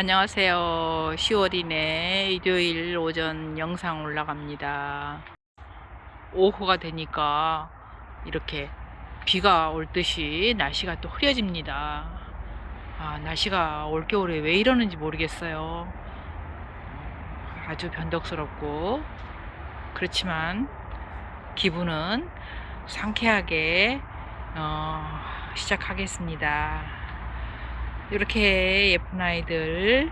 안녕하세요. 10월이네. 일요일 오전 영상 올라갑니다. 오후가 되니까 이렇게 비가 올 듯이 날씨가 또 흐려집니다. 아, 날씨가 올겨울에 왜 이러는지 모르겠어요. 아주 변덕스럽고 그렇지만 기분은 상쾌하게 어, 시작하겠습니다. 이렇게 예쁜 아이들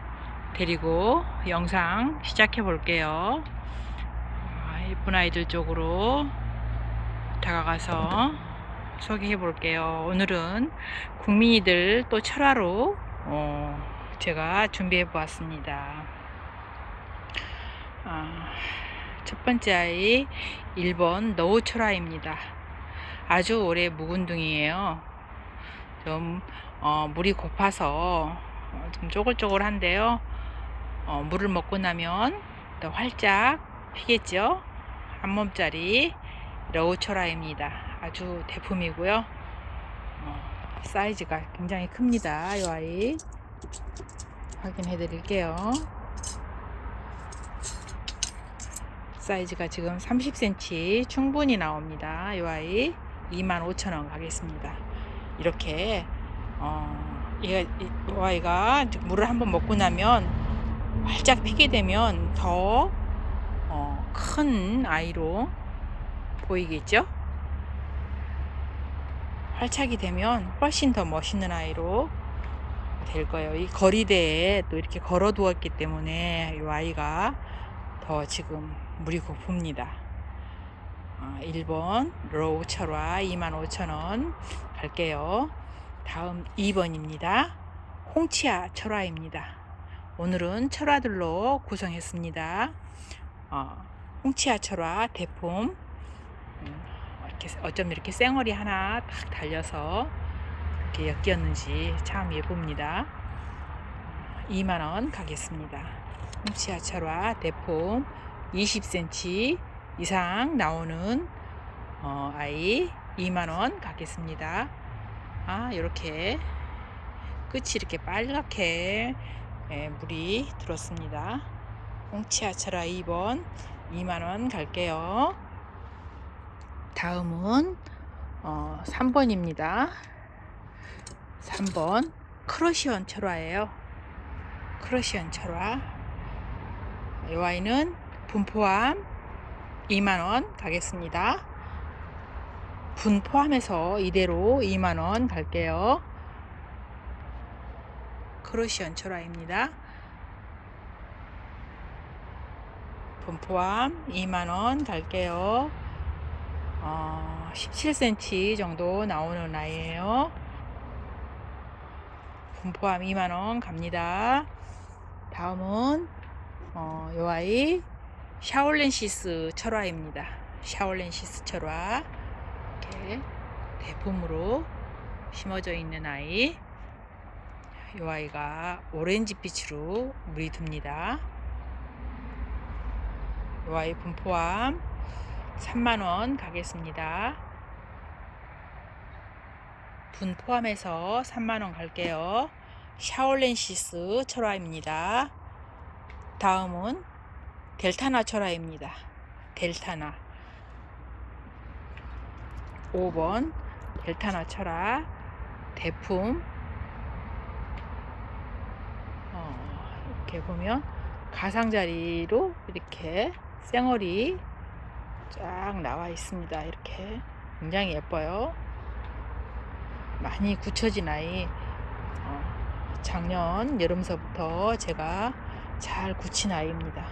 데리고 영상 시작해 볼게요. 아, 예쁜 아이들 쪽으로 다가가서 소개해 볼게요. 오늘은 국민이들 또 철화로 어, 제가 준비해 보았습니다. 아, 첫 번째 아이 1번 너우 철화입니다. 아주 오래 묵은둥이에요. 좀 어, 물이 고파서 어, 좀 쪼글쪼글한데요. 어, 물을 먹고 나면 더 활짝 피겠죠. 한 몸짜리 러우초라입니다. 아주 대품이고요. 어, 사이즈가 굉장히 큽니다. 이 아이 확인해 드릴게요. 사이즈가 지금 30cm 충분히 나옵니다. 이 아이 25,000원 가겠습니다. 이렇게 어, 얘가, 이 아이가 물을 한번 먹고 나면 활짝 피게 되면 더큰 어, 아이로 보이겠죠? 활착이 되면 훨씬 더 멋있는 아이로 될 거예요. 이 거리대에 또 이렇게 걸어 두었기 때문에 이 아이가 더 지금 물이 고픕니다. 어, 1번 로우 철화 25,000원 갈게요. 다음 2번입니다. 홍치아 철화입니다. 오늘은 철화들로 구성했습니다. 어, 홍치아 철화 대품 음, 이렇게 어쩜 이렇게 쌩얼이 하나 딱 달려서 이렇게 엮였는지 참 예쁩니다. 2만원 가겠습니다. 홍치아 철화 대품 20cm 이상 나오는 어, 아이 2만원 가겠습니다. 아 이렇게 끝이 이렇게 빨갛게 예, 물이 들었습니다. 홍치아차라 2번 2만원 갈게요. 다음은 어, 3번입니다. 3번 크러시언 철화예요. 크러시언 철화. 이 와인은 분포함 2만원 가겠습니다 분 포함해서 이대로 2만원 갈게요. 크로시언 철화입니다. 분 포함 2만원 갈게요. 어, 17cm 정도 나오는 아이예요. 분 포함 2만원 갑니다. 다음은 어, 요 아이 샤올렌시스 철화입니다. 샤올렌시스 철화 이렇게 대품으로 심어져 있는 아이. 이 아이가 오렌지빛으로 물이 듭니다. 이 아이 분포함 3만원 가겠습니다. 분 포함해서 3만원 갈게요. 샤올렌시스 철화입니다. 다음은 델타나 철화입니다. 델타나 5번 델타나 철화 대품 어, 이렇게 보면 가상자리로 이렇게 쌩얼이 쫙 나와 있습니다. 이렇게 굉장히 예뻐요. 많이 굳혀진 아이 어, 작년 여름서부터 제가 잘 굳힌 아이입니다.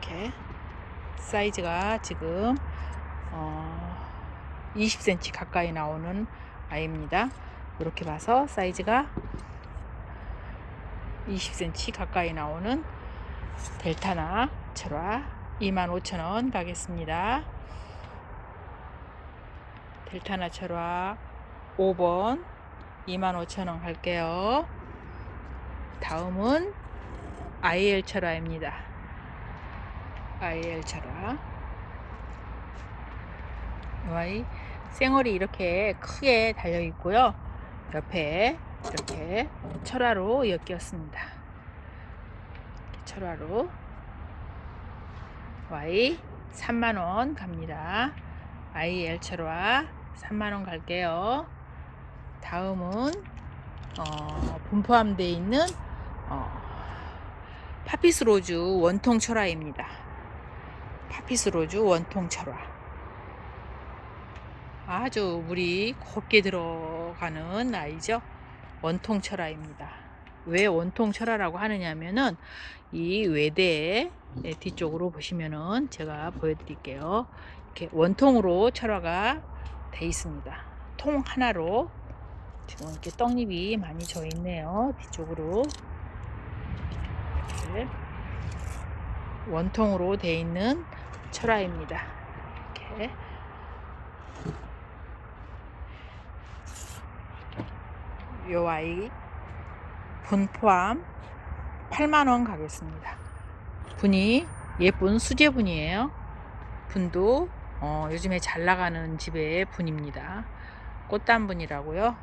이렇게 사이즈가 지금 어, 20cm 가까이 나오는 아이입니다. 이렇게 봐서 사이즈가 20cm 가까이 나오는 델타나 철화 25,000원 가겠습니다. 델타나 철화 5번 25,000원 갈게요. 다음은 IL 철화입니다. IL 철화 Y 생얼이 이렇게 크게 달려 있고요. 옆에 이렇게 철화로 엮였습니다. 철화로 Y 3만원 갑니다. IL 철화 3만원 갈게요. 다음은 어, 분포함되어 있는 어, 파피스 로즈 원통 철화입니다. 파피스 로즈 원통 철화. 아주 물이 곱게 들어가는 아이죠. 원통 철화입니다. 왜 원통 철화라고 하느냐면은 이 외대 뒤쪽으로 보시면은 제가 보여드릴게요. 이렇게 원통으로 철화가 돼 있습니다. 통 하나로 지금 이렇게 떡잎이 많이 져 있네요. 뒤쪽으로 원통으로 돼 있는 철화입니다. 이렇게 요 아이 분 포함 8만원 가겠습니다. 분이 예쁜 수제 분이에요. 분도 어, 요즘에 잘 나가는 집의 분입니다. 꽃단 분이라고요.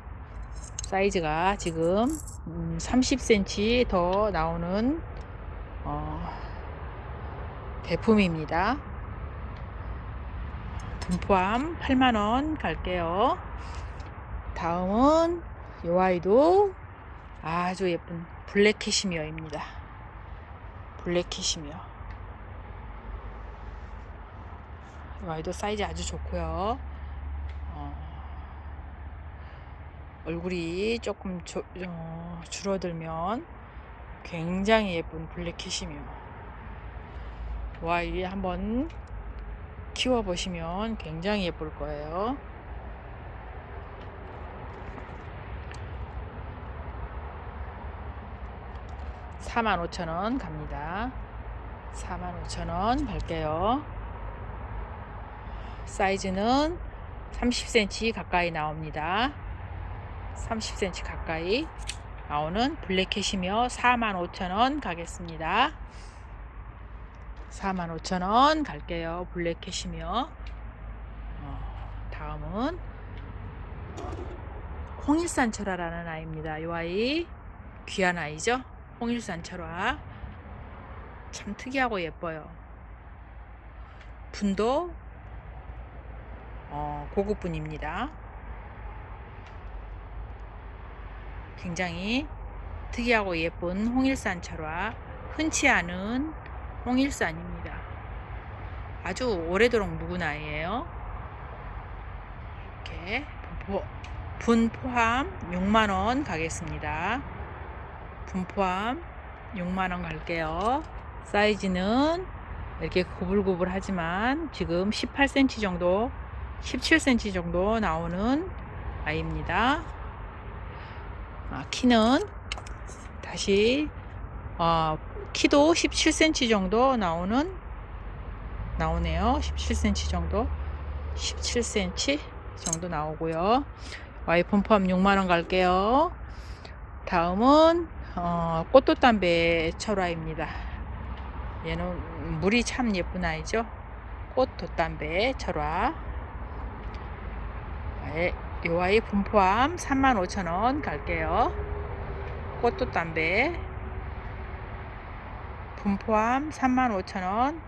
사이즈가 지금 음, 30cm 더 나오는 어, 대품입니다. 분 포함 8만원 갈게요. 다음은 이 아이도 아주 예쁜 블랙 캐시미어입니다. 블랙 캐시미어. 이 아이도 사이즈 아주 좋고요. 어, 얼굴이 조금 조, 어, 줄어들면 굉장히 예쁜 블랙 캐시미어. 이 아이 한번 키워보시면 굉장히 예쁠 거예요. 사만 5천원 갑니다. 4만 5천원 갈게요. 사이즈는 30cm 가까이 나옵니다. 30cm 가까이 나오는 블랙캣이며 4만 5천원 가겠습니다. 4만 5천원 갈게요. 블랙캣이며 어, 다음은 홍일산 철화라는 아이입니다. 이 아이 귀한 아이죠. 홍일산 철화 참 특이하고 예뻐요. 분도 어, 고급 분입니다. 굉장히 특이하고 예쁜 홍일산 철화 흔치 않은 홍일산입니다. 아주 오래도록 묵은 아이예요. 이렇게 분포, 분 포함 6만원 가겠습니다. 분 포함 6만원 갈게요. 사이즈는 이렇게 구불구불 하지만 지금 18cm 정도 17cm 정도 나오는 아이입니다. 아, 키는 다시 어, 키도 17cm 정도 나오는 나오네요. 17cm 정도 17cm 정도 나오고요. 와이폰 포함 6만원 갈게요. 다음은 어, 꽃도담배 철화입니다. 얘는 물이 참 예쁜 아이죠. 꽃도담배 철화. 예, 요 아이 분포함 35,000원 갈게요. 꽃도담배 분포함 35,000원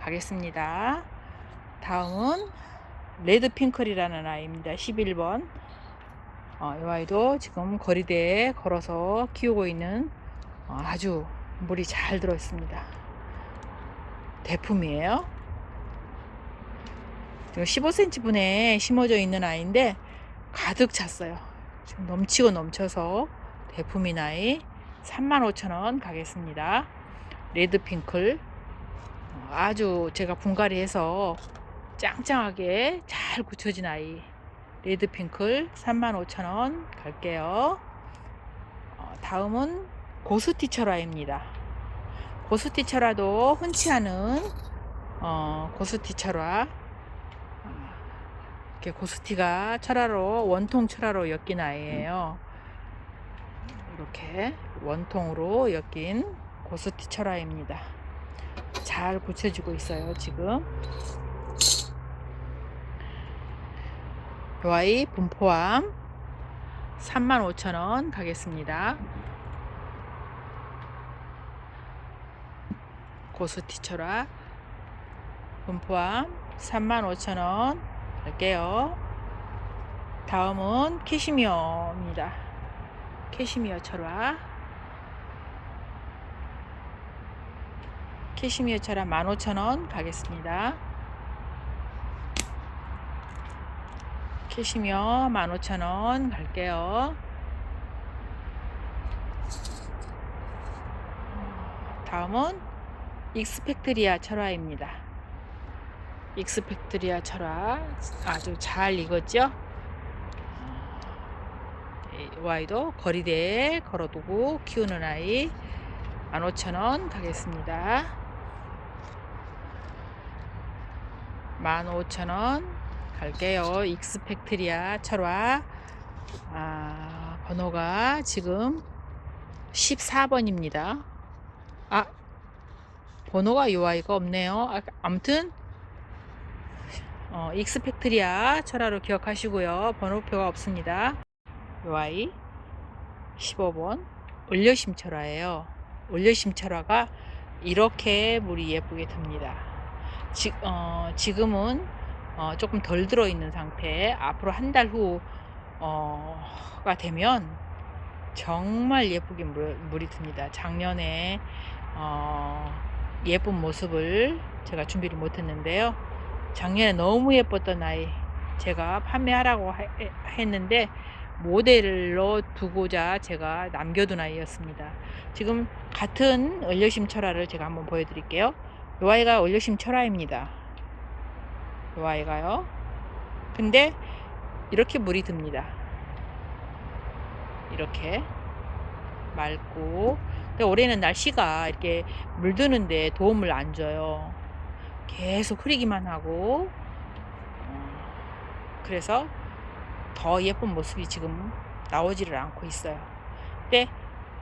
가겠습니다. 다음은 레드핑클이라는 아이입니다. 11번. 어, 이 아이도 지금 거리대에 걸어서 키우고 있는 어, 아주 물이 잘 들어 있습니다. 대품이에요. 지금 15cm 분에 심어져 있는 아이인데 가득 찼어요. 지금 넘치고 넘쳐서 대품인 아이 35,000원 가겠습니다. 레드핑클 어, 아주 제가 분갈이해서 짱짱하게 잘 굳혀진 아이 레드핑클 35,000원 갈게요. 어, 다음은. 고스티 철화도 흔치 않은 어, 철화. 어, 이렇게 고스티가 철화로 원통 철화로 엮인 아이예요. 이렇게 원통으로 엮인 고스티 철화입니다. 잘 굳혀지고 있어요, 지금. 요 아이 분포함 35,000원 가겠습니다. 고수티 철화 분포함 35,000원 할게요. 다음은 캐시미어입니다. 캐시미어 철화 캐시미어 철화 15,000원 가겠습니다. 캐시미어 15,000원 갈게요. 다음은 익스펙트리아 철화입니다. 익스펙트리아 철화 아주 잘 익었죠? 이 아이도 거리대에 걸어두고 키우는 아이 15,000원 가겠습니다. 15,000원 갈게요. 익스펙트리아 철화 아, 번호가 지금 14번입니다. 아, 번호가 이 아이가 없네요. 아, 아무튼 어, 익스펙트리아 철화로 기억하시고요. 번호표가 없습니다. 이 아이 15번 올려심 철화예요. 올려심 철화가 이렇게 물이 예쁘게 듭니다. 지, 어, 지금은 어, 조금 덜 들어있는 상태 앞으로 한 달 후가 되면 정말 예쁘게 물, 물이 듭니다. 작년에 어, 예쁜 모습을 제가 준비를 못했는데요. 작년에 너무 예뻤던 아이 제가 판매하라고 하, 했는데 모델로 두고자 제가 남겨둔 아이였습니다. 지금 같은 얼려심 철화를 제가 한번 보여드릴게요. 이 아이가 얼려심 철화입니다. 이 아이가요. 근데 이렇게 물이 듭니다. 이렇게 맑고 근데 올해는 날씨가 이렇게 물드는데 도움을 안 줘요. 계속 흐리기만 하고 어, 그래서 더 예쁜 모습이 지금 나오지를 않고 있어요. 근데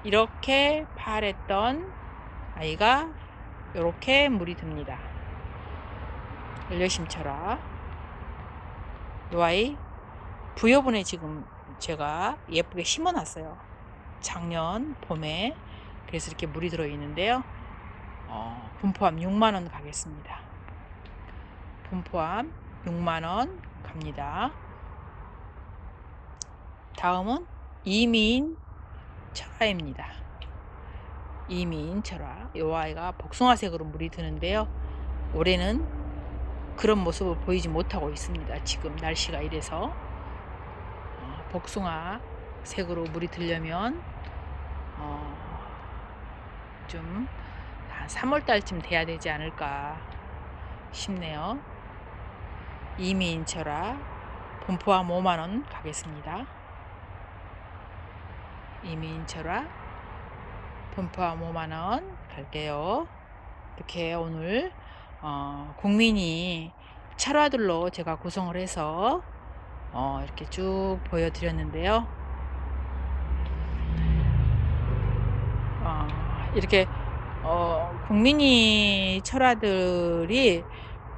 이렇게 파랬던 아이가 이렇게 물이 듭니다. 열심처럼 이 아이 부여분에 지금 제가 예쁘게 심어놨어요. 작년 봄에 그래서 이렇게 물이 들어 있는데요. 어, 분포함 6만원 가겠습니다. 분포함 6만원 갑니다. 다음은 이민 철화입니다. 이민 철화. 이 아이가 복숭아색으로 물이 드는데요. 올해는 그런 모습을 보이지 못하고 있습니다. 지금 날씨가 이래서 어, 복숭아 색으로 물이 들려면 어, 좀한 3월 달쯤 돼야 되지 않을까 싶네요. 이민 철화 분포함 5만원 가겠습니다. 이민철화 분포함 5만원 갈게요. 이렇게 오늘 어, 국민이 철화들로 제가 구성을 해서 어, 이렇게 쭉 보여드렸는데요. 어, 이렇게 어, 국민이 철화들이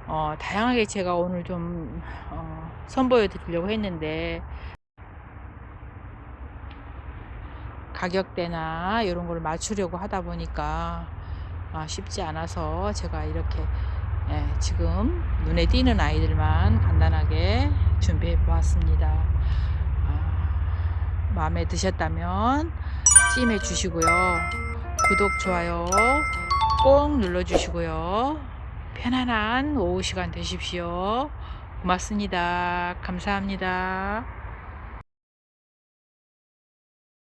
어, 다양하게 제가 오늘 좀 어, 선보여 드리려고 했는데 가격대나 이런 걸 맞추려고 하다 보니까 아, 쉽지 않아서 제가 이렇게 예, 지금 눈에 띄는 아이들만 간단하게 준비해 보았습니다. 아, 마음에 드셨다면 찜해 주시고요. 구독, 좋아요 꼭 눌러 주시고요. 편안한 오후 시간 되십시오. 고맙습니다. 감사합니다.